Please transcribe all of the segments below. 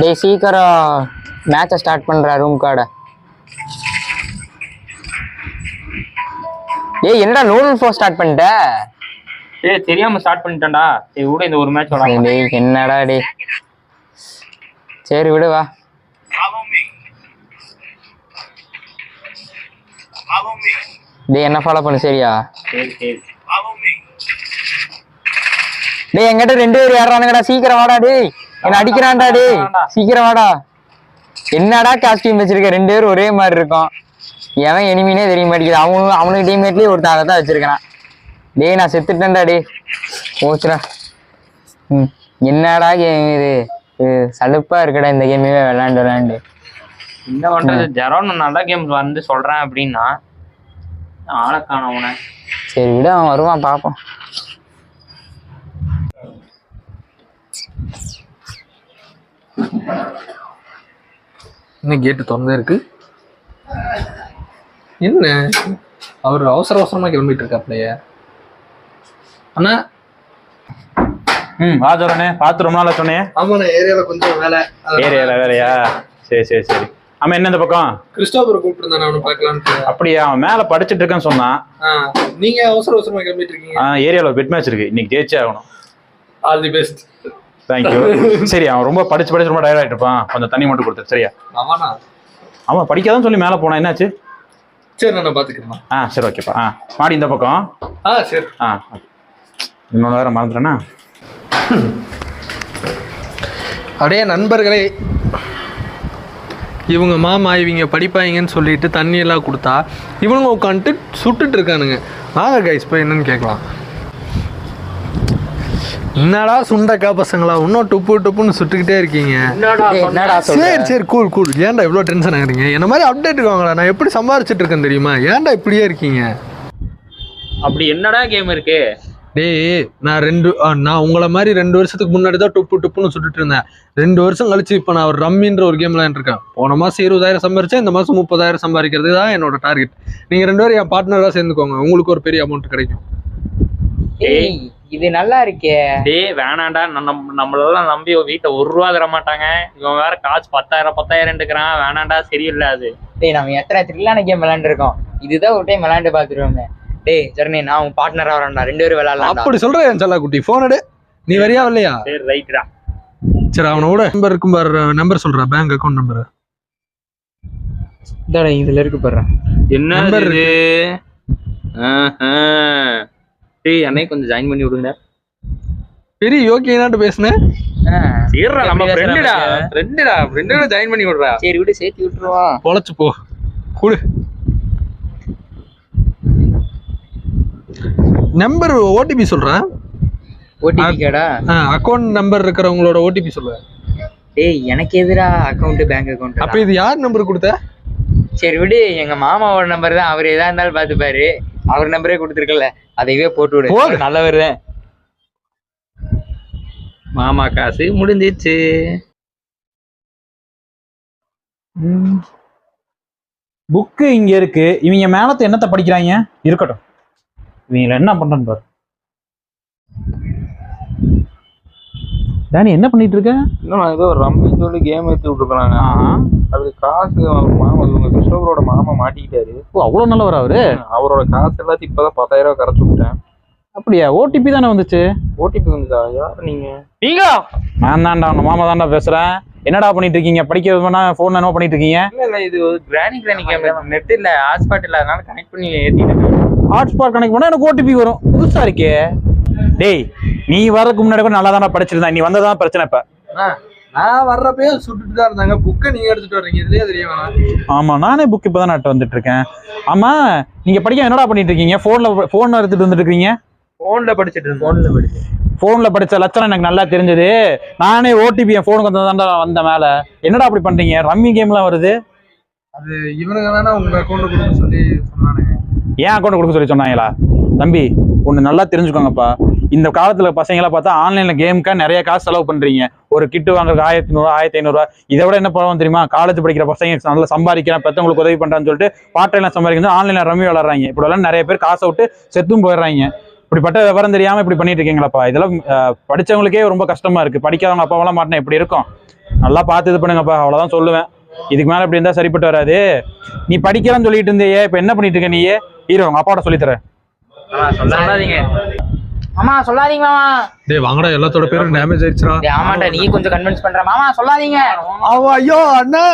டேய் சீக்கிரம் மேட்சை ஸ்டார்ட் பண்ற ரூம் கார்டை. ஏய் என்னடா நூல் ஃபோர் ஸ்டார்ட் பண்ணிட்ட? ஏய் தெரியாம ஸ்டார்ட் பண்ணிட்டேன்டா. சரி விட இந்த ஒரு மேட்ச் விளாட டேய் என்னடா டேய்? சரி விடு வா. டேய் என்ன ஃபாலோ பண்ணு சரியா? சரி சரி. டேய் என்கிட்ட ரெண்டு பேர் ஏறானுங்கடா சீக்கிரம் வாடா டேய். என்ன அடிக்கிறான்டா டேய்? சீக்கிரம் வாடா. என்னடா காஸ்டியூம் வச்சிருக்க? ரெண்டு பேரும் ஒரே மாதிரி இருக்கும். எவன் எனிமினே தெரிய மாட்டேங்குது. அவனும் அவனுக்கு டீம்மேட்லயே ஒருத்தன் அதை தான் வச்சிருக்கான் டேய் நான் செத்துட்டேன்டா டேய். போச்சுடா. ம். என்னடா கேம் இது? சலுப்பா இருக்குடா இந்த கேமே விளாண்டு விளாண்டு என்ன பண்றது ஜெரோன் நல்ல கேம் வந்து சொல்றேன் அப்படின்னா ஆளை காணோம் உன சரி விடு அவன் வருவான் பார்ப்போம் இன்னும் கேட்டு திறந்தே இருக்கு? என்ன? அவர் அவசர அவசரமா கிளம்பிட்டு இருக்காப்லையே. அண்ணா? ம் ஆஜரனே பார்த்து ரொம்ப நாளா சொன்னேன் ஆமாண்ணா ஏரியால கொஞ்சம் வேலை. ஏரியால வேலையா? சரி சரி சரி. ஆமா என்ன இந்த பக்கம்? கிறிஸ்டோபர் கூப்பிட்டு அவனை பார்க்கலான்ட்டு அப்படியா? அவன் மேல படிச்சிட்டு இருக்கேன்னு சொன்னான். நீங்க அவசர அவசரமா கிளம்பிட்டு இருக்கீங்க. ஆ, ஏரியால பெட் மேட்ச் இருக்கு. இன்னைக்கு ஜெயிச்சே ஆகணும். ஆல் தி பெஸ்ட் தேங்க்யூ சரி அவன் ரொம்ப படிச்சு படிச்சு ரொம்ப டயர்ட் ஆயிட்டு இருப்பான் கொஞ்சம் தண்ணி மட்டும் கொடுத்துரு சரியா? அவன்? படிக்காதான் சொல்லி மேல போனான். என்னாச்சு? சரி நான் பாத்துக்கிறேன் ஆ சரி ஓகேப்பா ஆ மாடி இந்த பக்கம். ஆ சரி. ஆ இன்னொன்று வேற மறந்துட்டேன்னா அப்படியே நண்பர்களே. இவங்க மாமா இவங்க படிப்பாங்கன்னு சொல்லிட்டு தண்ணி எல்லாம் கொடுத்தா இவனுங்க உட்காந்துட்டு சுட்டுட்டு இருக்கானுங்க. வாங்க கைஸ் போய் என்னன்னு கேட்கலாம். என்னடா சுண்டக்கா பசங்களா? இன்னும் டுப்பு டுப்புன்னு சுட்டுக்கிட்டே இருக்கீங்க. சரி சரி கூல் கூல் ஏன்டா இவ்வளோ டென்ஷன் ஆகுறீங்க? என்ன மாதிரி அப்டேட் வாங்கடா நான் எப்படி சம்பாரிச்சிட்டு இருக்கேன் தெரியுமா? ஏன்டா இப்படியே இருக்கீங்க? அப்படி என்னடா கேம் இருக்கு? டேய் நான் ரெண்டு நான் உங்களை மாதிரி ரெண்டு வருஷத்துக்கு முன்னாடி தான் டுப்பு டுப்புன்னு சுட்டுட்டு இருந்தேன். ரெண்டு வருஷம் கழிச்சு இப்போ நான் ஒரு ரம்மின்ற ஒரு கேம் இருக்கேன் போன மாதம் இருபதாயிரம் சம்பாரிச்சேன் இந்த மாதம் முப்பதாயிரம் சம்பாதிக்கிறது தான் என்னோட டார்கெட் நீங்கள் ரெண்டு பேரும் என் பார்ட்னராக சேர்ந்துக்கோங்க. உங்களுக்கு ஒரு பெரிய அமௌண்ட் கிடைக்கும். ஏய் இது நல்லா இருக்கே. டேய் வேணாண்டா. நம்ம நம்மளெல்லாம் நம்பி வீட்டை ஒரு ரூபா தர மாட்டாங்க. இவன் வேற காசு பத்தாயிரம் பத்தாயிரம் எடுக்கிறான் வேணாண்டா சரியில்லை அது. டேய் நம்ம எத்தனை த்ரில்லான கேம் விளையாண்டுருக்கோம். இதுதான் ஒரு டைம் விளையாண்டு பார்த்துருவோமே. டேய் ஜெர்னி நான் உன் பார்ட்னரா வரேன்டா. ரெண்டு பேரும் விளையாடலாம் அப்படி சொல்கிறேன் என் செல்லா குட்டி. ஃபோன் எடு. நீ வரியா இல்லையா சரி ரைட்டுடா சரி அவனோட நம்பர் இருக்கும் பாரு. நம்பர் சொல்கிறேன் பேங்க் அக்கௌண்ட் நம்பர் இதோட இதுல இருக்கு பாரு. என்ன ஆஹா. டேய் என்னையும் கொஞ்சம் ஜாயின் பண்ணி விடுங்க. பெரிய யோக்கியனாட்டு பேசுனேன் சரிடா நம்ம ஃப்ரெண்டுடா ஃப்ரெண்டுடா ஃப்ரெண்டோட ஜாயின் பண்ணி விடுறா. சரி விட்டு சேர்த்து விட்டுருவோம் பொழைச்சு போ. கொடு. நம்பர் ஓடிபி சொல்கிறேன் ஓடிபி கேடா? அக்கௌண்ட் நம்பர் இருக்கிறவங்களோட ஓடிபி சொல்லுவேன் டேய் எனக்கு எதிரா அக்கவுண்ட் பேங்க் அக்கவுண்ட் அப்ப இது யார் நம்பர் கொடுத்த? சரி விடு எங்க மாமாவோட நம்பர் தான். அவர் எதா இருந்தாலும் பாத்துப்பாரு அவர் நம்பரே கொடுத்துருக்கல. அதையவே போட்டு விடு. போடு. நல்லவர் தான். மாமா காசு முடிஞ்சிச்சு. புக்கு இங்க இருக்கு. இவங்க மேலத்தை என்னத்தை படிக்கிறாங்க? இருக்கட்டும். இவங்கள என்ன பண்றேன்னு பாரு. டேனி என்ன பண்ணிட்டு இருக்க இன்னும் நான் ஏதோ ரம்மின்னு சொல்லி கேம் ஏற்றி விட்டுருக்காங்க. அதுக்கு காசு மாமா இவங்க கிறிஸ்டோபரோட மாமா மாட்டிக்கிட்டாரு. ஓ அவ்வளவு நல்லவர் அவரு? அவரோட காசு எல்லாத்தையும் இப்பதான் பத்தாயிரம் ரூபாய் கரைச்சு விட்டேன். அப்படியா? ஓடிபி தானே வந்துச்சு? ஓடிபி வந்துதா யார் நீங்க? நீங்களா நான் தான்டா உங்க மாமா தான்டா பேசுறேன். என்னடா பண்ணிட்டு இருக்கீங்க படிக்கிறதுனா போன் என்ன பண்ணிட்டு இருக்கீங்க இல்ல இல்ல இது ஒரு கிராணி கிராணி கேம் நெட் இல்ல ஹாட்ஸ்பாட் இல்ல. அதனால கனெக்ட் பண்ணி ஏத்திட்டேன். ஹாட்ஸ்பாட் கனெக்ட் பண்ணா எனக்கு ஓடிபி வரும். புதுசா இருக்கே. டேய் நீ வரதுக்கு முன்னாடி கூட நல்லா தானே படிச்சிருந்தா. நீ வந்ததான் பிரச்சனை இப்ப. நான் வர்றப்பயே சுட்டுட்டு தான் இருந்தாங்க புக்கை நீங்க எடுத்துட்டு வர்றீங்க. இதுலயே தெரிய ஆமா நானே புக் இப்பதான் நட்டு வந்துட்டு இருக்கேன். ஆமா நீங்க படிக்க என்னடா பண்ணிட்டு இருக்கீங்க? போன்ல போன் எடுத்துட்டு வந்துட்டு இருக்கீங்க? போன்ல படிச்சிட்டு இருந்தேன். போன்ல படிச்சு. போன்ல படிச்ச லட்சணம் எனக்கு நல்லா தெரிஞ்சது. நானே ஓடிபி என் போனுக்கு வந்து வந்த மேல. என்னடா அப்படி பண்றீங்க? ரம்மி கேம்லாம் வருது. அது இவனுங்க வேணா உங்க அக்கௌண்ட் கொடுக்க சொல்லி சொன்னானுங்க. ஏன் அக்கௌண்ட் கொடுக்க சொல்லி சொன்னாங்களா? தம்பி ஒன்று நல்லா தெரிஞ்சுக்கோங்கப்பா. இந்த காலத்துல பசங்களை பார்த்தா ஆன்லைன்ல கேமுக்கா நிறைய காசு செலவு பண்றீங்க. ஒரு கிட்டு வாங்குறதுக்கு ஆயிரத்தி நூறு ஆயிரத்தி ஐநூறுரூவா இதை விட என்ன பண்ணுவோம் தெரியுமா? காலேஜ் படிக்கிற பசங்க நல்லா சம்பாதிக்கிறேன் பெற்றவங்களுக்கு உதவி பண்றான்னு சொல்லிட்டு பார்ட் டைம்ல சம்பாதிக்கிறது ஆன்லைன்ல ரம்மி விளாட்றாங்க இப்படி எல்லாம் நிறைய பேர் காசை விட்டு செத்தும் போயிடுறாங்க. இப்படிப்பட்ட விவரம் தெரியாம இப்படி பண்ணிட்டு இருக்கீங்களாப்பா? இதெல்லாம் படிச்சவங்களுக்கே ரொம்ப கஷ்டமா இருக்கு. படிக்காதவங்க அப்பாவெல்லாம் மாட்டினா எப்படி இருக்கும்? நல்லா பார்த்து இது பண்ணுங்கப்பா அவ்வளவுதான் சொல்லுவேன். இதுக்கு மேல இப்படி இருந்தா சரிப்பட்டு வராது. நீ படிக்கலாம்னு சொல்லிட்டு இருந்தியே இப்ப என்ன பண்ணிட்டு இருக்க நீயே? ஹீரோ உங்க அப்பாவோட சொல்லித்தரேன் சொல்லாதீங்க. மாமா சொல்லாதீங்க மாமா. டேய் வாங்கடா எல்லாத்தோட பேரும் டேமேஜ் ஆயிடுச்சுடா. டேய், ஆமாண்டா நீ கொஞ்சம் கன்வின்ஸ் பண்ற. மாமா சொல்லாதீங்க. அவ ஐயோ அண்ணா.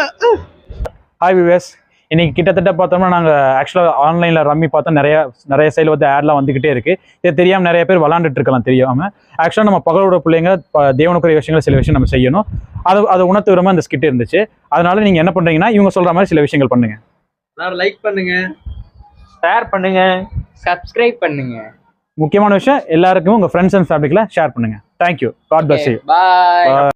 ஹாய் விவேஸ் இன்னைக்கு கிட்டத்தட்ட பார்த்தோம்னா நாங்கள் ஆக்சுவலாக ஆன்லைனில் ரம்மி பார்த்தோம் நிறைய நிறைய சைடில் வந்து ஆட்லாம் வந்துக்கிட்டே இருக்கு. இது தெரியாமல் நிறைய பேர் விளாண்டுட்டு இருக்கலாம் தெரியாம. ஆக்சுவலாக நம்ம பகலோட பிள்ளைங்க தேவனுக்குரிய விஷயங்கள் சில விஷயம் நம்ம செய்யணும். அது அதை உணர்த்து விரும்ப அந்த ஸ்கிட் இருந்துச்சு. அதனால நீங்கள் என்ன பண்ணுறீங்கன்னா இவங்க சொல்கிற மாதிரி சில விஷயங்கள் பண்ணுங்க. எல்லாரும் லைக் பண்ணுங்க. ஷேர் பண்ணுங்க. சப்ஸ்கிரைப் பண்ணுங்க. முக்கியமான விஷயம் எல்லாருக்கும் உங்கள் ஃப்ரெண்ட்ஸ் அண்ட் ஃபேமிலிக்கில் ஷேர் பண்ணுங்க. Thank you God bless you bye